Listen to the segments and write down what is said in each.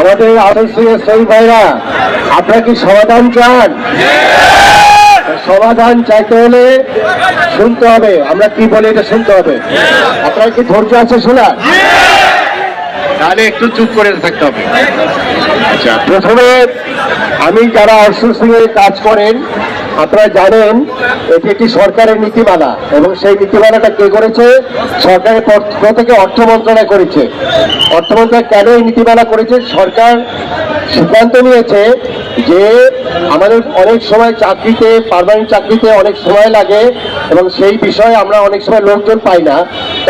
আমাদের আদর্শের সেই ভাইরা, আপনারা কি সমাধান চান? সমাধান চাইতে হলে শুনতে হবে। আমরা কি বলি এটা শুনতে হবে। আপনার কি ধৈর্য আছে শোনা তাহলে একটু চুপ করে থাকতে হবে। আচ্ছা প্রথমে আমি যারা এর কাজ করেন আপনারা জানেন, এটি একটি সরকারের নীতিমালা, এবং সেই নীতিমালাটা কে করেছে? সরকারের পক্ষ থেকে অর্থ মন্ত্রণালয় করেছে। অর্থ মন্ত্রণালয় কেন এই নীতিমালা করেছে? সরকার সিদ্ধান্ত নিয়েছে যে আমাদের অনেক সময় চাকরিতে পারমানেন্ট চাকরিতে অনেক সময় লাগে। এবং সেই বিষয়ে আমরা অনেক সময় লোকজন পাই না।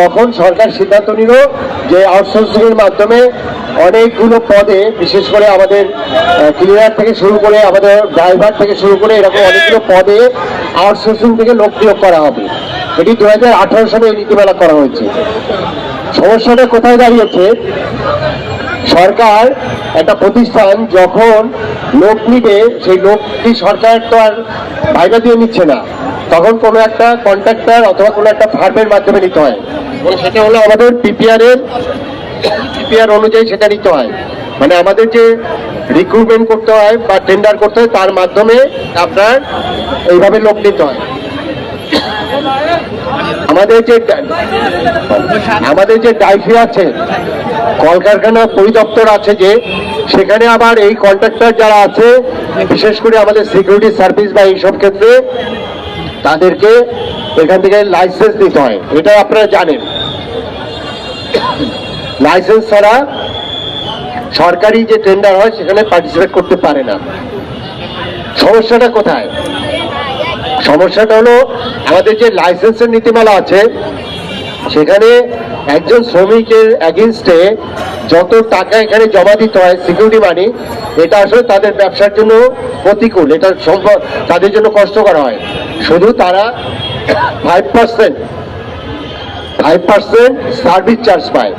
তখন সরকার সিদ্ধান্ত নিল যে আউটসোর্সিং এর মাধ্যমে অনেকগুলো পদে, বিশেষ করে আমাদের ক্লিনার থেকে শুরু করে আমাদের ড্রাইভার থেকে শুরু করে এরকম অনেকগুলো পদে আউটসোর্সিং থেকে লোক নিয়োগ করা হবে। এটি দু হাজার আঠারো সালে এই নীতিমালা করা হয়েছে। সমস্যাটা কোথায় দাঁড়িয়েছে? সরকার একটা প্রতিষ্ঠান, যখন লোক নিবে, সেই লোকটি সরকার তো আর বাইরে দিয়ে নিচ্ছে না। তখন কোনো একটা কন্ট্রাক্টর অথবা কোনো একটা ফার্মের মাধ্যমে নিতে হয়। এবং সেটা হলো আমাদের পিপিআর এর পিপিআর অনুযায়ী সেটা নিতে হয়। মানে আমাদের যে রিক্রুটমেন্ট করতে হয় বা টেন্ডার করতে হয়, তার মাধ্যমে আপনার এইভাবে লোক নিতে হয়। আমাদের যে আমাদের যে ডাইফি আছে, কলকারখানা পরিদপ্তর আছে যে, সেখানে আবার এই কন্ট্রাক্টর যারা আছে, বিশেষ করে আমাদের সিকিউরিটি সার্ভিস বা এইসব ক্ষেত্রে তাদেরকে এখান থেকে লাইসেন্স দিতে হয়। এটা আপনারা জানেন। লাইসেন্স ছাড়া সরকারি যে টেন্ডার হয়, সেখানে পার্টিসিপেট করতে পারে না। সমস্যাটা কোথায়? সমস্যাটা হলো, আমাদের যে লাইসেন্সের নীতিমালা আছে সেখানে একজন শ্রমিকের অ্যাগেনস্টে যত টাকা এখানে জমা দিতে হয় সিকিউরিটি মানি এটা আসলে তাদের ব্যবসার জন্য প্রতিকূল, এটা সম্ভব, তাদের জন্য কষ্ট করা হয়। শুধু তারা five percent five percent service charge পায়।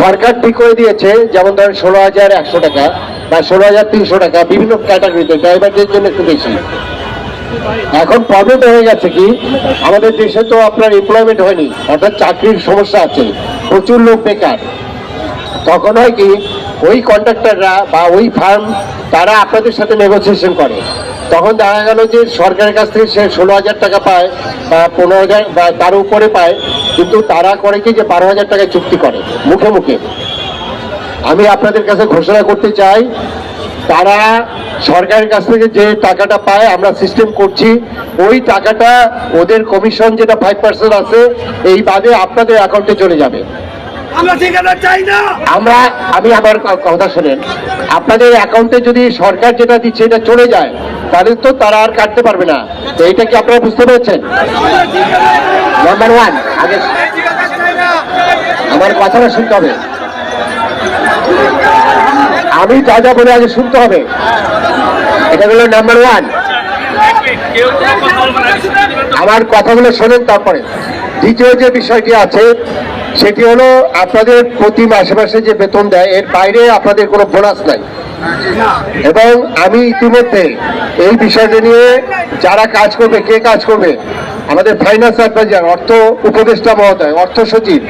সরকার ঠিক করে দিয়েছে, যেমন ধরেন ষোলো হাজার একশো টাকা বা ষোলো হাজার তিনশো টাকা বিভিন্ন ক্যাটাগরিতে ড্রাইভারদের জন্য একটু বেশি। এখন প্রবলেম হয়ে গেছে কি? আমাদের দেশে তো আপনার এমপ্লয়মেন্ট হয়নি, অর্থাৎ চাকরির সমস্যা আছে, প্রচুর লোক বেকার। তখন হয় কি, ওই কন্ট্রাক্টররা বা ওই ফার্ম তারা আপনাদের সাথে নেগোসিয়েশন করে। তখন দেখা গেল যে সরকারের কাছ থেকে সে ষোলো হাজার টাকা পায় বা পনেরো হাজার বা তার উপরে পায়, কিন্তু তারা করে কি যে বারো হাজার টাকায় চুক্তি করে, মুখে মুখে। আমি আপনাদের কাছে ঘোষণা করতে চাই তারা সরকারের কাছ থেকে যে টাকাটা পায় আমরা সিস্টেম করছি। ওই টাকাটা ওদের কমিশন যেটা ফাইভ পার্সেন্ট আছে এই বাদে আপনাদের অ্যাকাউন্টে চলে যাবে। আমরা ঠিকানা চাই না। আমরা আমি আমার কথা শোনেন। আপনাদের অ্যাকাউন্টে যদি সরকার যেটা দিচ্ছে এটা চলে যায় তাহলে তো তারা আর কাটতে পারবে না। তো এইটা কি আপনারা বুঝতে পেরেছেন? নাম্বার ওয়ান আগে আমার কথাটা শুনতে হবে। আমি যা যা বলে আগে শুনতে হবে। এটা হলো নাম্বার ওয়ান আমার কথাগুলো শোনেন তারপরে। দ্বিতীয় যে বিষয়টি আছে, সেটি হলো আপনাদের প্রতি মাসে মাসে যে বেতন দেয়, এর বাইরে আপনাদের কোনো বোনাস নাই। এবং আমি ইতিমধ্যে এই বিষয়টা নিয়ে যারা কাজ করবে, কে কাজ করবে, আমাদের ফাইন্যান্স অ্যাডভাইজার অর্থ উপদেষ্টা মহোদয়, অর্থ সচিব,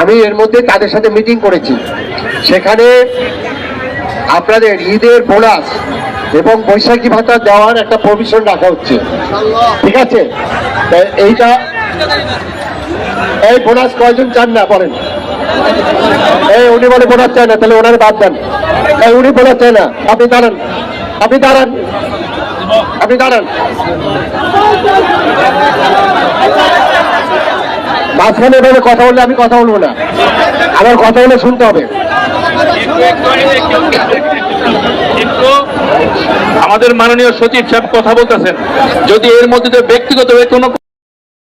আমি এর মধ্যে তাদের সাথে মিটিং করেছি। সেখানে আপনাদের ঈদের বোনাস এবং বৈশাখী ভাতা দেওয়ার একটা প্রভিশন রাখা হচ্ছে। ঠিক আছে? এইটা এই বোনাস কয়জন চান না বলেন। এই উনি বলে বোনাস চায় না, তাহলে ওনার বাদ দেন। এই উনি বোনাস চায় না। আপনি দাঁড়ান। আপনি দাঁড়ান। আপনি দাঁড়ান। মাঝখানে এভাবে কথা বললে আমি কথা বলব না। আমার কথা বলে শুনতে হবে। আমাদের মাননীয় সচিব সাহেব কথা বলতেছেন। যদি এর মধ্যে ব্যক্তিগত কোনো